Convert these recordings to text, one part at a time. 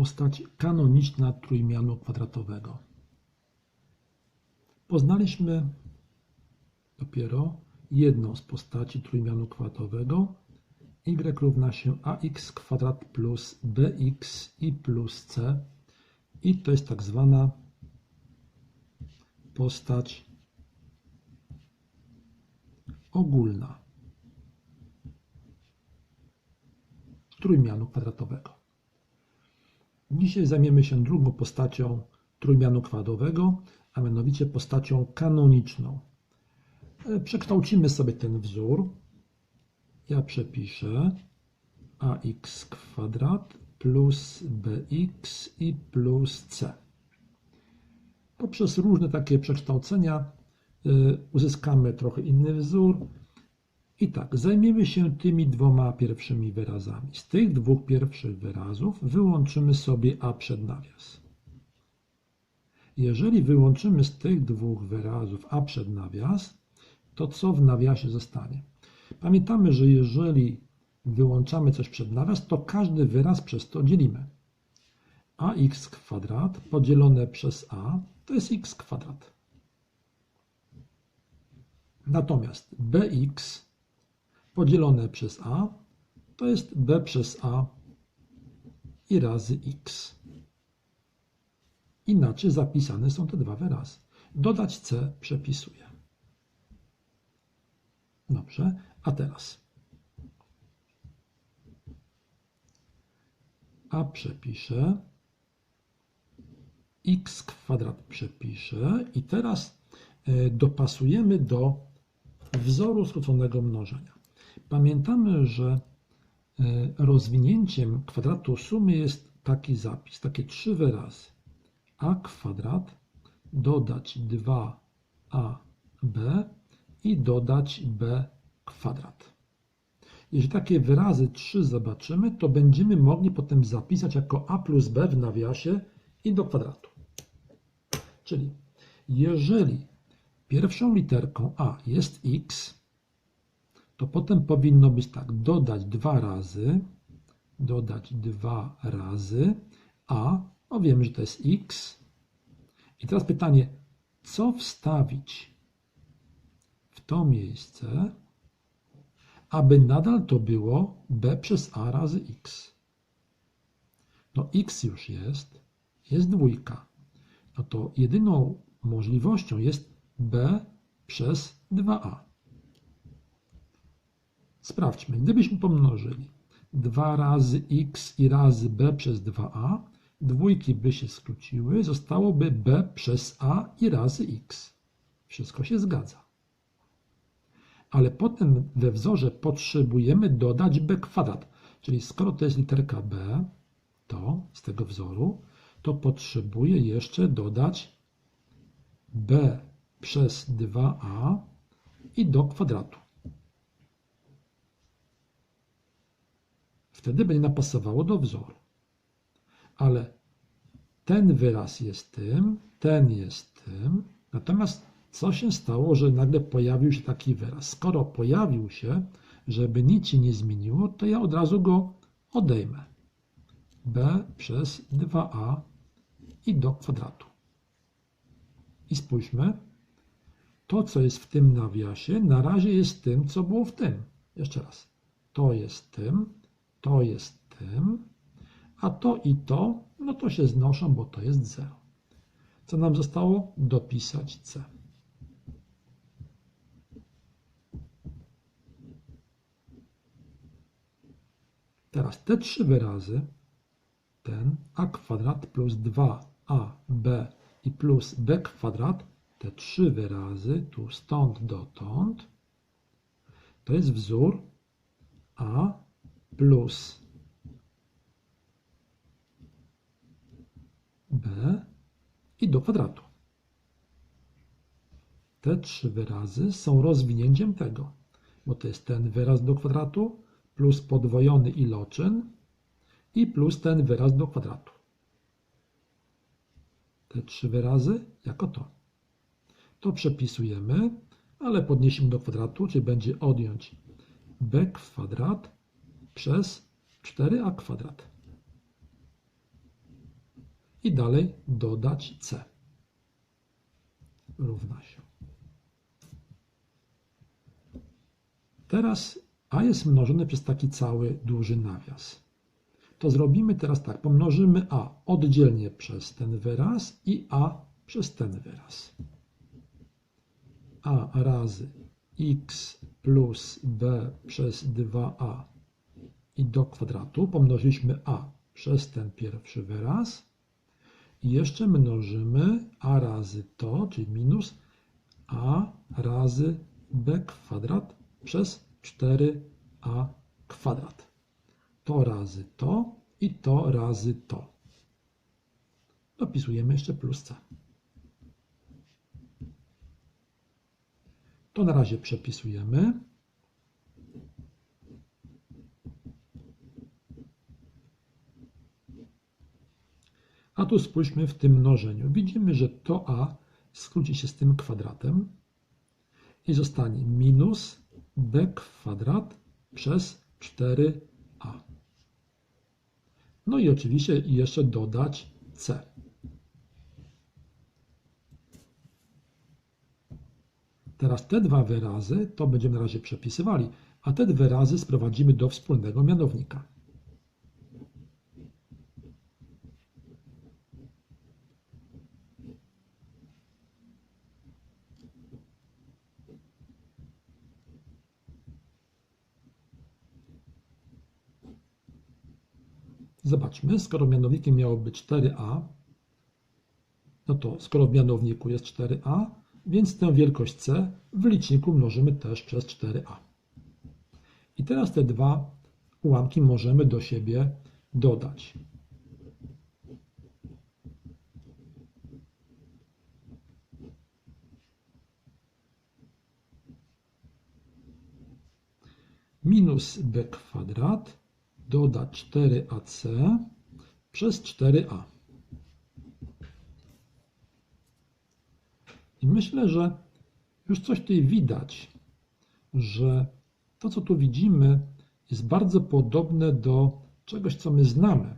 Postać kanoniczna trójmianu kwadratowego. Poznaliśmy dopiero jedną z postaci trójmianu kwadratowego. y równa się ax kwadrat plus bx i plus c. I to jest tak zwana postać ogólna trójmianu kwadratowego. Dzisiaj zajmiemy się drugą postacią trójmianu kwadratowego, a mianowicie postacią kanoniczną. E, Przekształcimy sobie ten wzór. Ja przepiszę ax kwadrat plus bx i plus c. Poprzez różne takie przekształcenia y, uzyskamy trochę inny wzór. I tak, zajmiemy się tymi dwoma pierwszymi wyrazami. Z tych dwóch pierwszych wyrazów wyłączymy sobie a przed nawias. Jeżeli wyłączymy z tych dwóch wyrazów a przed nawias, to co w nawiasie zostanie? Pamiętamy, że jeżeli wyłączamy coś przed nawias, to każdy wyraz przez to dzielimy. ax kwadrat podzielone przez a to jest x kwadrat. Natomiast bx podzielone przez a to jest b przez a i razy x. Inaczej zapisane są te dwa wyrazy. Dodać c przepisuję. Dobrze, a teraz a przepiszę, x kwadrat przepiszę i teraz e, dopasujemy do wzoru skróconego mnożenia. Pamiętamy, że e, rozwinięciem kwadratu sumy jest taki zapis, takie trzy wyrazy. a kwadrat dodać 2ab i dodać b kwadrat. Jeżeli takie wyrazy 3 zobaczymy, to będziemy mogli potem zapisać jako a plus b w nawiasie i do kwadratu. Czyli jeżeli pierwszą literką a jest x, to potem powinno być tak, dodać dwa razy, dodać dwa razy a, no wiemy, że to jest x. I teraz pytanie, co wstawić w to miejsce, aby nadal to było b przez a razy x. No x już jest, jest dwójka. No to jedyną możliwością jest b przez 2a. Sprawdźmy, gdybyśmy pomnożyli 2 razy x i razy b przez 2a, dwójki by się skróciły, zostałoby b przez a i razy x. Wszystko się zgadza ale potem we wzorze potrzebujemy dodać b kwadrat. Czyli skoro to jest literka b, to z tego wzoru, to potrzebuję jeszcze dodać b przez 2a i do kwadratu. Wtedy będzie napasowało do wzoru. Ale ten wyraz jest tym, ten jest tym, natomiast co się stało, że nagle pojawił się taki wyraz? Skoro pojawił się, żeby nic się nie zmieniło, to ja od razu go odejmę. b przez 2a i do kwadratu. I spójrzmy. To, co jest w tym nawiasie, na razie jest tym, co było w tym. Jeszcze raz. To jest tym, to jest tym, a to i to, no to się znoszą, bo to jest 0. Co nam zostało? Dopisać c. Teraz te trzy wyrazy, ten a kwadrat plus 2ab i plus b kwadrat, te trzy wyrazy, tu stąd dotąd, to jest wzór a plus b i do kwadratu. Te trzy wyrazy są rozwinięciem tego, bo to jest ten wyraz do kwadratu, plus podwojony iloczyn i plus ten wyraz do kwadratu. Te trzy wyrazy jako to. To przepisujemy, ale podniesiemy do kwadratu, czyli będzie odjąć b kwadrat przez 4a kwadrat. i dalej dodać c równa się. Teraz a jest mnożone przez taki cały duży nawias. To zrobimy teraz tak, pomnożymy a oddzielnie przez ten wyraz i a przez ten wyraz. a razy x plus b przez 2a i do kwadratu pomnożyliśmy a przez ten pierwszy wyraz i jeszcze mnożymy a razy to, czyli minus a razy b kwadrat przez 4a kwadrat. To razy to i to razy to. Dopisujemy jeszcze plus c. To na razie przepisujemy. Tu spójrzmy w tym mnożeniu. Widzimy, że to a skróci się z tym kwadratem i zostanie minus b kwadrat przez 4a. No i oczywiście jeszcze dodać c. Teraz te dwa wyrazy to będziemy na razie przepisywali, a te dwa wyrazy sprowadzimy do wspólnego mianownika. Zobaczmy, skoro mianownikiem miało być 4a, no to skoro w mianowniku jest 4a, więc tę wielkość c w liczniku mnożymy też przez 4a. I teraz te dwa ułamki możemy do siebie dodać. Minus b kwadrat dodać 4ac przez 4a. I myślę, że już coś tutaj widać, że to, co tu widzimy, jest bardzo podobne do czegoś, co my znamy.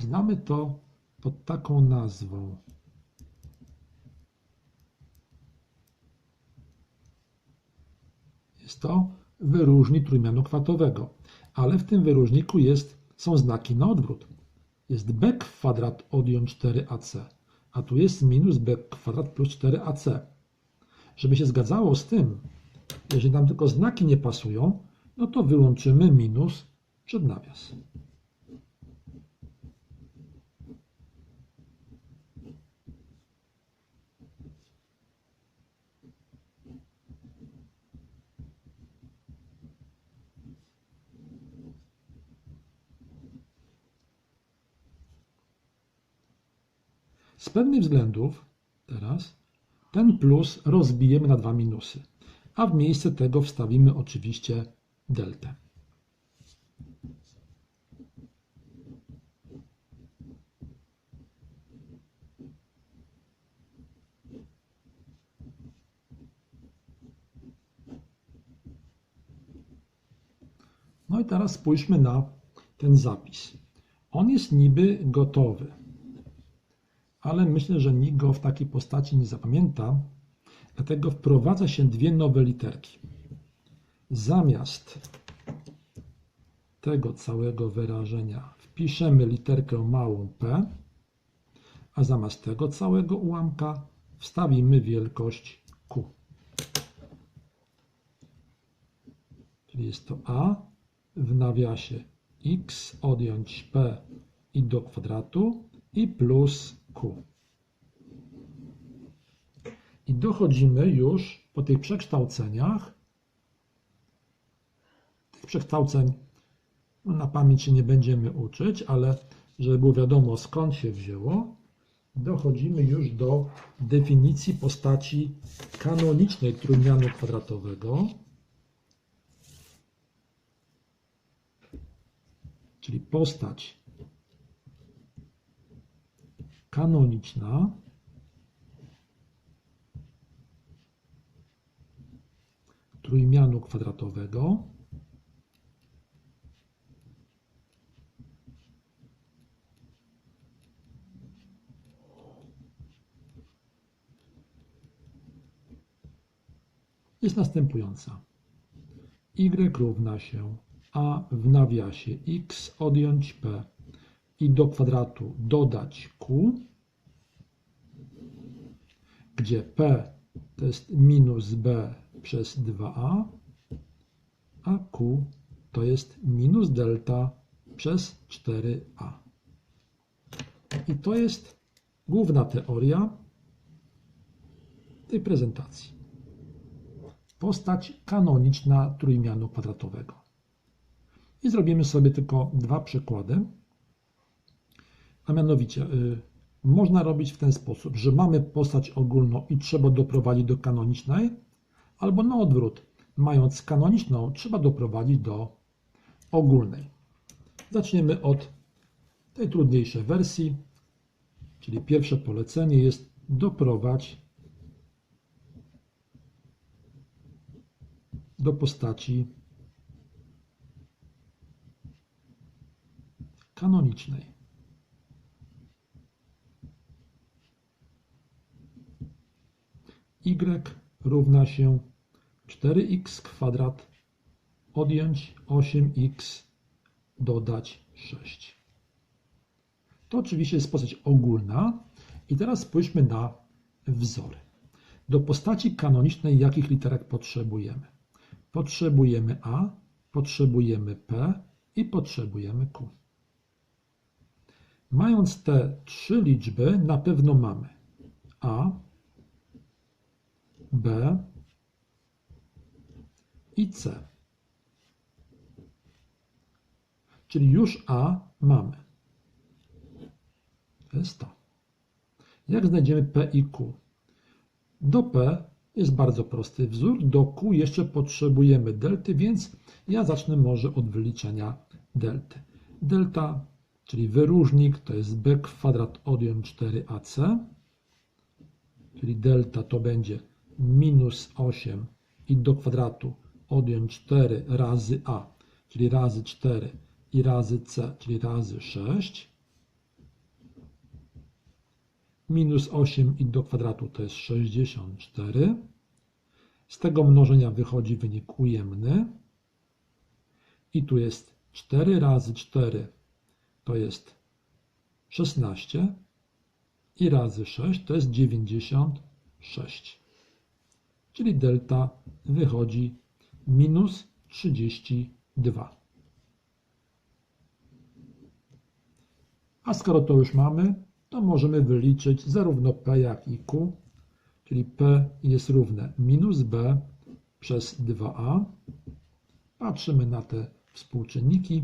Znamy to pod taką nazwą. Jest to wyróżnik trójmianu kwatowego, ale w tym wyróżniku jest, są znaki na odwrót. Jest b kwadrat odjąć 4ac a tu jest minus b kwadrat plus 4ac. Żeby się zgadzało z tym, jeżeli nam tylko znaki nie pasują, no to wyłączymy minus przed nawias. Z pewnych względów teraz ten plus rozbijemy na dwa minusy, a w miejsce tego wstawimy oczywiście deltę. No i teraz spójrzmy na ten zapis. On jest niby gotowy ale myślę, że nikt go w takiej postaci nie zapamięta, dlatego wprowadza się dwie nowe literki. Zamiast tego całego wyrażenia wpiszemy literkę małą p, a zamiast tego całego ułamka wstawimy wielkość q. Czyli jest to a w nawiasie x odjąć p i do kwadratu i plus I dochodzimy już po tych przekształceniach. Tych przekształceń no, na pamięć nie będziemy uczyć, ale żeby było wiadomo skąd się wzięło, dochodzimy już do definicji postaci kanonicznej trójmianu kwadratowego. Czyli postać kanoniczna. Trójmianu kwadratowego. Jest następująca. Y równa się a w nawiasie x odjąć p i do kwadratu dodać q, gdzie p to jest minus b przez 2a, a q to jest minus delta przez 4a. I to jest główna teoria tej prezentacji. Postać kanoniczna trójmianu kwadratowego. I zrobimy sobie tylko dwa przykłady. A mianowicie, y, można robić w ten sposób, że mamy postać ogólną i trzeba doprowadzić do kanonicznej, albo na odwrót, mając kanoniczną, trzeba doprowadzić do ogólnej. Zaczniemy od tej trudniejszej wersji, czyli pierwsze polecenie jest doprowadź do postaci kanonicznej. Y równa się 4x kwadrat odjąć 8x dodać 6. To oczywiście jest postać ogólna. I teraz spójrzmy na wzory. Do postaci kanonicznej jakich literek potrzebujemy? Potrzebujemy A, potrzebujemy P i potrzebujemy Q. Mając te trzy liczby, na pewno mamy A, B i C. Czyli już A mamy. To jest to. Jak znajdziemy P i Q? Do P jest bardzo prosty wzór, do Q jeszcze potrzebujemy delty, więc ja zacznę może od wyliczenia delty. Delta, czyli wyróżnik, to jest b kwadrat odjąć 4ac, czyli delta to będzie minus 8 i do kwadratu odjąć 4 razy a, czyli razy 4 i razy c, czyli razy 6. Minus 8 i do kwadratu to jest 64. Z tego mnożenia wychodzi wynik ujemny. I tu jest 4 razy 4 to jest 16 i razy 6 to jest 96. Czyli delta wychodzi minus 32. A skoro to już mamy, to możemy wyliczyć zarówno P jak i Q, czyli P jest równe minus B przez 2A. Patrzymy na te współczynniki.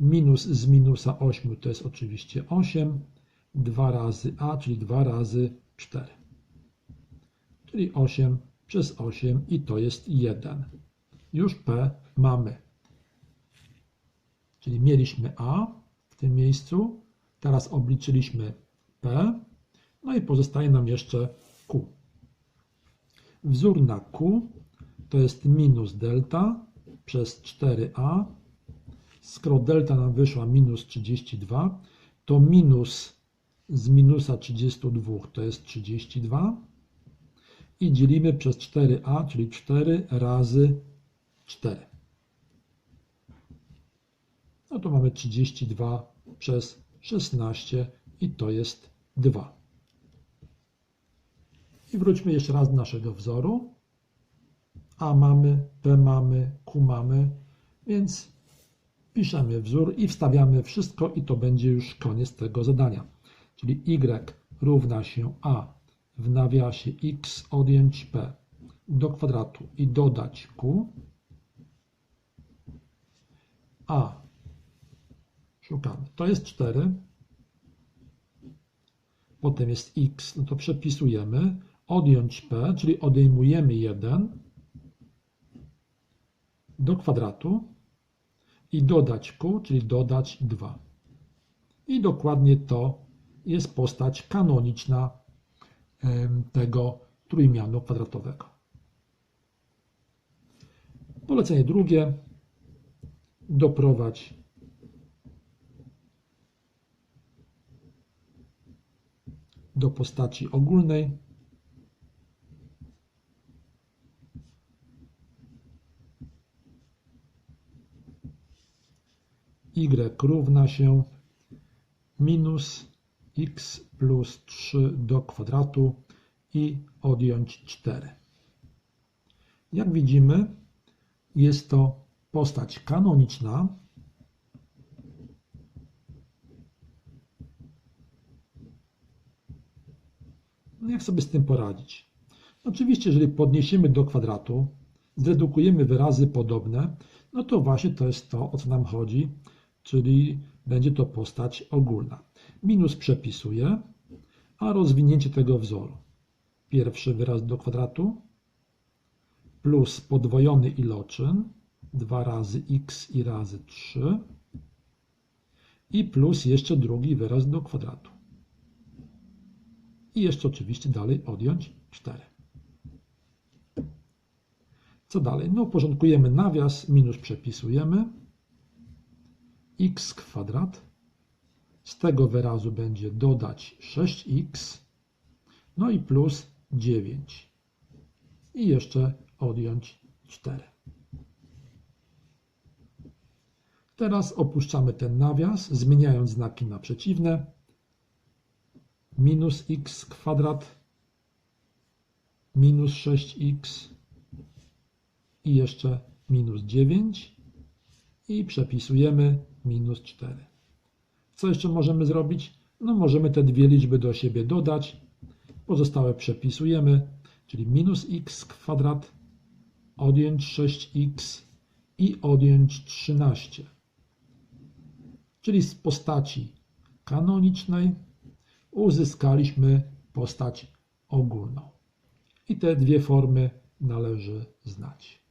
Minus z minusa 8 to jest oczywiście 8. 2 razy A, czyli 2 razy 4. Czyli 8 przez 8 i to jest 1. Już P mamy. Czyli mieliśmy A w tym miejscu, teraz obliczyliśmy P, no i pozostaje nam jeszcze Q. Wzór na Q to jest minus delta przez 4a. Skoro delta nam wyszła minus 32, to minus z minusa 32 to jest 32 i dzielimy przez 4a, czyli 4 razy 4. No to mamy 32 przez 16 i to jest 2. I wróćmy jeszcze raz do naszego wzoru. A mamy, P mamy, Q mamy, więc piszemy wzór i wstawiamy wszystko i to będzie już koniec tego zadania. Czyli y równa się a w nawiasie x odjąć p do kwadratu i dodać q. A szukamy. To jest 4. Potem jest x, no to przepisujemy. Odjąć p, czyli odejmujemy 1 do kwadratu i dodać q, czyli dodać 2. I dokładnie to jest postać kanoniczna tego trójmianu kwadratowego. Polecenie drugie. Doprowadź do postaci ogólnej. Y równa się minus x plus 3 do kwadratu i odjąć 4. Jak widzimy, jest to postać kanoniczna. No jak sobie z tym poradzić? Oczywiście, jeżeli podniesiemy do kwadratu, zredukujemy wyrazy podobne, no to właśnie to jest to, o co nam chodzi, czyli będzie to postać ogólna. Minus przepisuję, a rozwinięcie tego wzoru. Pierwszy wyraz do kwadratu plus podwojony iloczyn 2 razy x i razy 3 i plus jeszcze drugi wyraz do kwadratu. I jeszcze oczywiście dalej odjąć 4. Co dalej? No uporządkujemy nawias, minus przepisujemy. X kwadrat. Z tego wyrazu będzie dodać 6x. No i plus 9. I jeszcze odjąć 4. Teraz opuszczamy ten nawias, zmieniając znaki na przeciwne. Minus x kwadrat minus 6x i jeszcze minus 9 i przepisujemy minus 4. Co jeszcze możemy zrobić? No możemy te dwie liczby do siebie dodać. Pozostałe przepisujemy, czyli minus x kwadrat, odjąć 6x i odjąć 13. Czyli z postaci kanonicznej uzyskaliśmy postać ogólną. I te dwie formy należy znać.